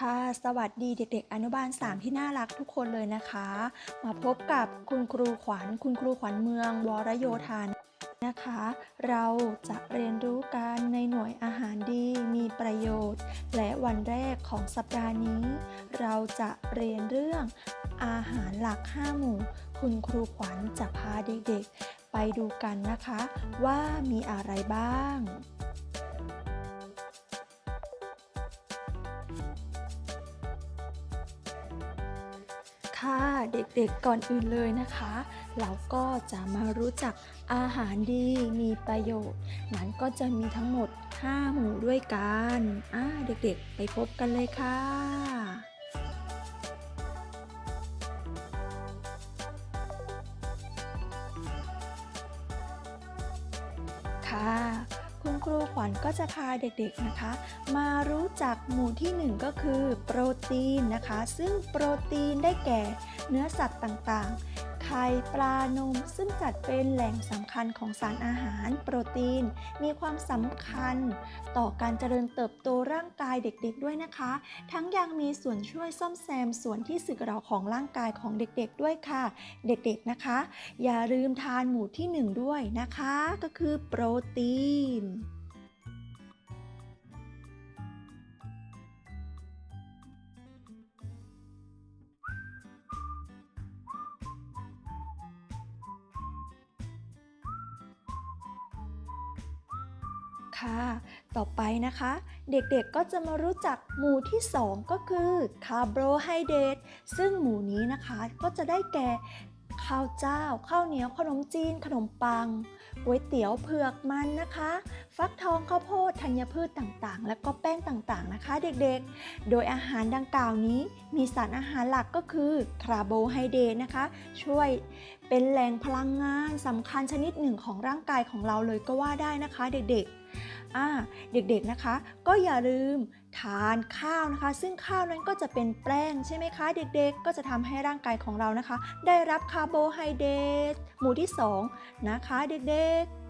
ค่ะ สวัสดีเด็กๆ อนุบาล 3 ที่น่ารักทุกคนเลยนะคะ มาพบกับคุณครูขวัญ คุณครูขวัญเมือง วรโยธานนะคะ เราจะเรียนรู้กันในหน่วยอาหารดีมีประโยชน์ และวันแรกของสัปดาห์นี้ เราจะเรียนเรื่องอาหารหลัก 5 หมู่ คุณครูขวัญจะพาเด็กๆ ไปดูกันนะคะ ว่ามีอะไรบ้าง ค่ะเด็กๆก่อนอื่นเลยนะคะ เราก็จะมารู้จักอาหารดีมีประโยชน์ นั้นก็จะมีทั้งหมด 5 หมู่ด้วยกันอ่าเด็กๆ ไปพบกันเลยค่ะ ค่ะ คุณครูขวัญก็จะพาเด็กๆนะคะ มารู้จักหมู่ที่หนึ่งก็คือโปรตีนนะคะ ซึ่งโปรตีนได้แก่เนื้อสัตว์ต่างๆ ไข่ปลานม ซึ่งจัดเป็นแหล่งสำคัญของสารอาหาร โปรตีนมีความสำคัญ ต่อการเจริญเติบโตร่างกายเด็กๆด้วยนะคะ ทั้งยังมีส่วนช่วยซ่อมแซมส่วนที่สึกหรอของร่างกายของเด็กๆด้วยค่ะ เด็กๆนะคะ อย่าลืมทานหมู่ที่หนึ่งด้วยนะคะ ก็คือโปรตีน ค่ะ ต่อไปนะคะ เด็กๆก็จะมารู้จักหมู่ที่ 2 ก็คือคาร์โบไฮเดรตซึ่งหมู่นี้นะคะก็จะได้แก่ข้าวเจ้า ข้าวเหนียว ขนมจีน ขนมปัง ก๋วยเตี๋ยว เผือกมันนะคะ ฟักทอง ข้าวโพด ธัญพืชต่างๆ และก็แป้งต่างๆ นะคะ เด็กๆ โดยอาหารดังกล่าวนี้ มีสารอาหารหลักก็คือคาร์โบไฮเดรตนะคะ ช่วยเป็นแหล่งพลังงานสำคัญชนิดหนึ่งของร่างกายของเราเลยก็ว่าได้นะคะ เด็กๆ อ่าเด็กๆนะคะ ก็อย่าลืมทานข้าวนะคะ ซึ่งข้าวนั้นก็จะเป็นแป้งใช่ไหมคะ เด็กๆ ก็จะทำให้ร่างกายของเรานะคะ ได้รับคาร์โบไฮเดรตหมู่ที่ 2 นะคะเด็กๆ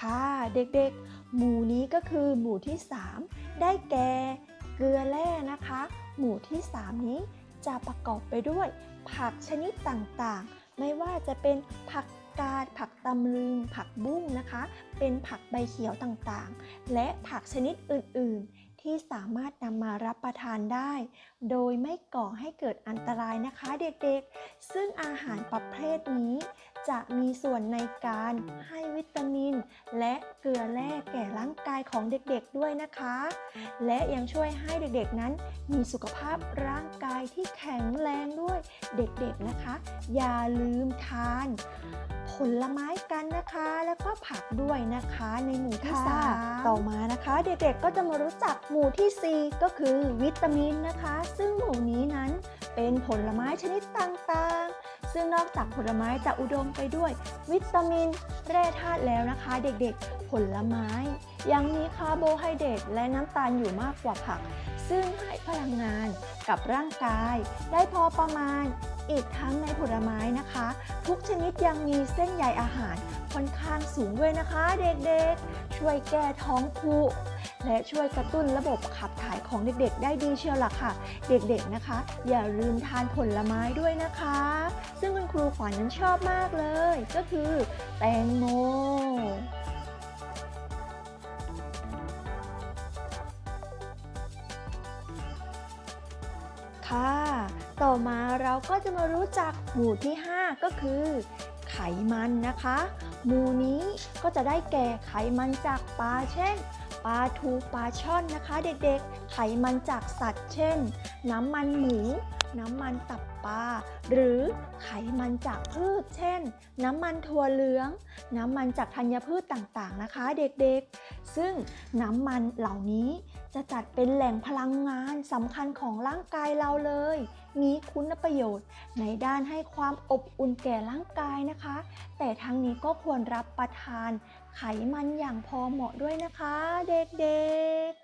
ค่ะเด็กๆ หมู่นี้ก็คือหมู่ที่ 3 ได้แก่ เกลือแร่นะคะ หมู่ที่ 3 นี้จะประกอบไปด้วย ผักชนิดต่างๆ ไม่ว่าจะเป็นผักกาดผักตำลึง ผักบุ้งนะคะ เป็นผักใบเขียวต่างๆ และผักชนิดอื่นๆ ที่สามารถนำมารับประทานได้ โดยไม่ก่อให้เกิดอันตรายนะคะเด็กๆ ซึ่งอาหารประเภทนี้ จะมีส่วนในการให้วิ ของเด็กๆด้วยนะคะ และยังช่วยให้เด็กๆนั้นมีสุขภาพร่างกายที่แข็งแรงด้วยเด็กๆนะคะ อย่าลืมทาน ผลไม้กันนะคะ แล้วก็ผักด้วยนะคะในหมู่ที่ค่ะสามต่อมานะคะ เด็กๆก็จะมารู้จักหมู่ที่ 4 ก็คือวิตามินนะคะ ซึ่งหมู่นี้นั้นเป็นผลไม้ชนิดต่างๆ ซึ่งนอกจากผลไม้จะอุดมไปด้วย วิตามิน แร่ธาตุแล้วนะคะ เด็กๆ ผลไม้ ยังมีคาร์โบไฮเดรตและน้ำตาลอยู่มากกว่าผัก ซึ่งให้พลังงานกับร่างกาย ได้พอประมาณ อีกทั้งในผลไม้นะคะ ทุกชนิดยังมีเส้นใยอาหารค่อนข้างสูงด้วยนะคะ เด็กๆ ช่วยแก้ท้องผูก และช่วยกระตุ้นระบบขับถ่ายของเด็กๆ ได้ดีเชียวล่ะค่ะ เด็กๆนะคะ อย่าลืมทานผลไม้ด้วยนะคะ ซึ่งคุณครูขวัญนั้นชอบมากเลย ก็คือแตงโมค่ะ ต่อมาเราก็จะมารู้จักหมู่ที่ 5 ก็คือ ไขมันนะคะ หมู่นี้ก็จะได้แก่ไขมันจากปลาเช่น ปลาทูปลาช่อนนะคะ เด็กๆ ไขมันจากสัตว์ เช่น น้ำมันหมู น้ำมันตับปลา หรือไขมันจากพืช เช่น น้ำมันถั่วเหลือง น้ำมันจากธัญพืชต่างๆนะคะ เด็กๆ ซึ่งน้ำมันเหล่านี้จะจัดเป็นแหล่งพลังงานสำคัญของร่างกายเราเลย มีคุณประโยชน์ในด้านให้ความอบอุ่นแก่ร่างกายนะคะ แต่ทั้งนี้ก็ควรรับประทาน ไขมันอย่างพอเหมาะด้วยนะคะ เด็กๆ